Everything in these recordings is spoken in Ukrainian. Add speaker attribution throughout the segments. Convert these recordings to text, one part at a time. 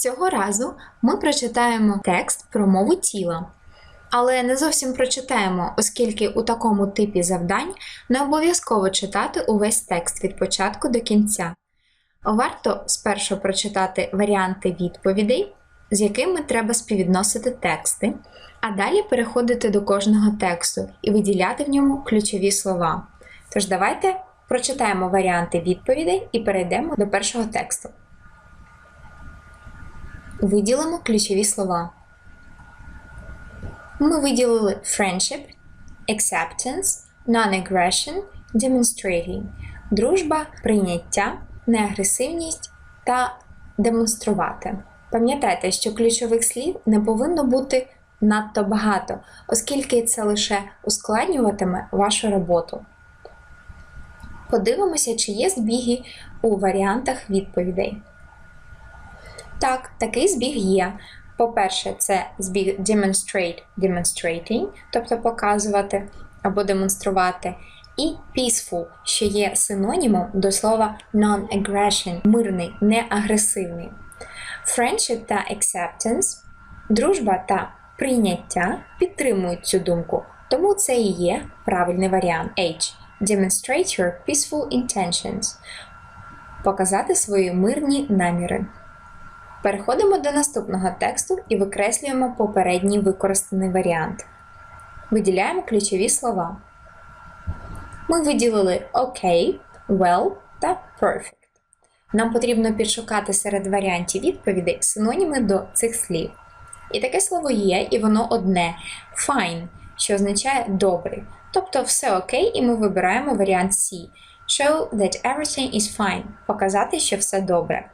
Speaker 1: Цього разу ми прочитаємо текст про мову тіла. Але не зовсім прочитаємо, оскільки у такому типі завдань не обов'язково читати увесь текст від початку до кінця. Варто спершу прочитати варіанти відповідей, з якими треба співвідносити тексти, а далі переходити до кожного тексту і виділяти в ньому ключові слова. Тож давайте прочитаємо варіанти відповідей і перейдемо до першого тексту. Виділимо ключові слова. Ми виділили friendship, acceptance, non-aggression, demonstrating, дружба, прийняття, неагресивність та демонструвати. Пам'ятайте, що ключових слів не повинно бути надто багато, оскільки це лише ускладнюватиме вашу роботу. Подивимося, чи є збіги у варіантах відповідей. Так, такий збіг є. По-перше, це збіг demonstrate, demonstrating, тобто показувати або демонструвати, і peaceful, що є синонімом до слова non-aggression, мирний, неагресивний. Friendship та acceptance, дружба та прийняття підтримують цю думку, тому це і є правильний варіант H. Demonstrate your peaceful intentions. Показати свої мирні наміри. Переходимо до наступного тексту і викреслюємо попередній використаний варіант. Виділяємо ключові слова. Ми виділили OK, well та perfect. Нам потрібно підшукати серед варіантів відповідей синоніми до цих слів. І таке слово є, і воно одне fine, що означає добрий. Тобто все окей, і ми вибираємо варіант C. Show that everything is fine. Показати, що все добре.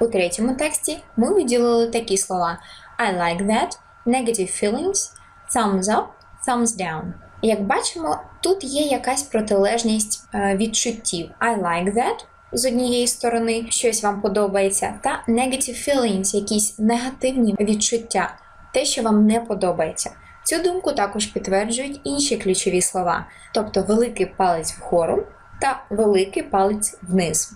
Speaker 1: У третьому тексті ми виділили такі слова: I like that, negative feelings, thumbs up, thumbs down. Як бачимо, тут є якась протилежність е, відчуттів. I like that з однієї сторони, щось вам подобається, та negative feelings, якісь негативні відчуття, те, що вам не подобається. Цю думку також підтверджують інші ключові слова, тобто великий палець вгору та великий палець вниз.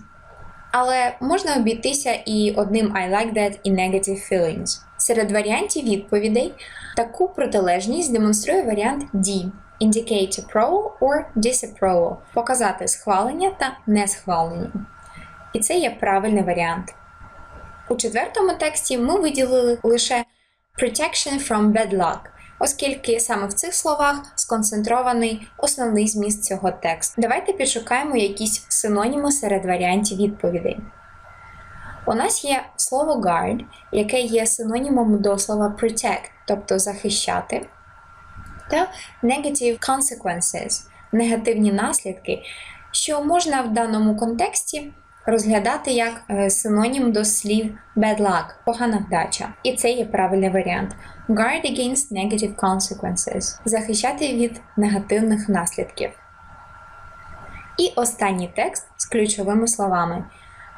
Speaker 1: Але можна обійтися і одним I like that і negative feelings. Серед варіантів відповідей таку протилежність демонструє варіант D indicate approval or disapproval показати схвалення та несхвалення. І це є правильний варіант. У четвертому тексті ми виділили лише protection from bad luck, оскільки саме в цих словах сконцентрований основний зміст цього тексту. Давайте підшукаємо якісь синоніми серед варіантів відповідей. У нас є слово guard, яке є синонімом до слова protect, тобто захищати, та negative consequences негативні наслідки, що можна в даному контексті розглядати як е, синонім до слів bad luck, погана вдача. І це є правильний варіант. Guard against negative consequences захищати від негативних наслідків. І останній текст з ключовими словами.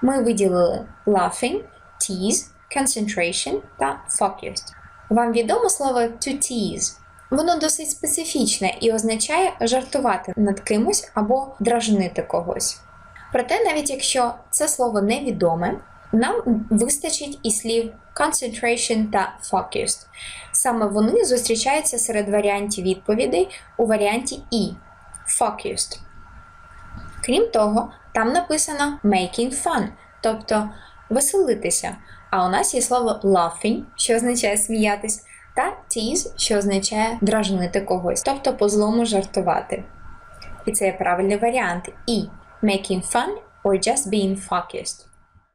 Speaker 1: Ми виділили laughing, tease, concentration та focused. Вам відомо слово to tease? Воно досить специфічне і означає жартувати над кимось або дражнити когось. Проте, навіть якщо це слово невідоме, нам вистачить і слів concentration та focused. Саме вони зустрічаються серед варіантів відповідей у варіанті І focused. Крім того, там написано making fun, тобто веселитися. А у нас є слово laughing, що означає сміятись, та tease, що означає дражнити когось, тобто по злому жартувати. І це є правильний варіант І making fun or just being focused.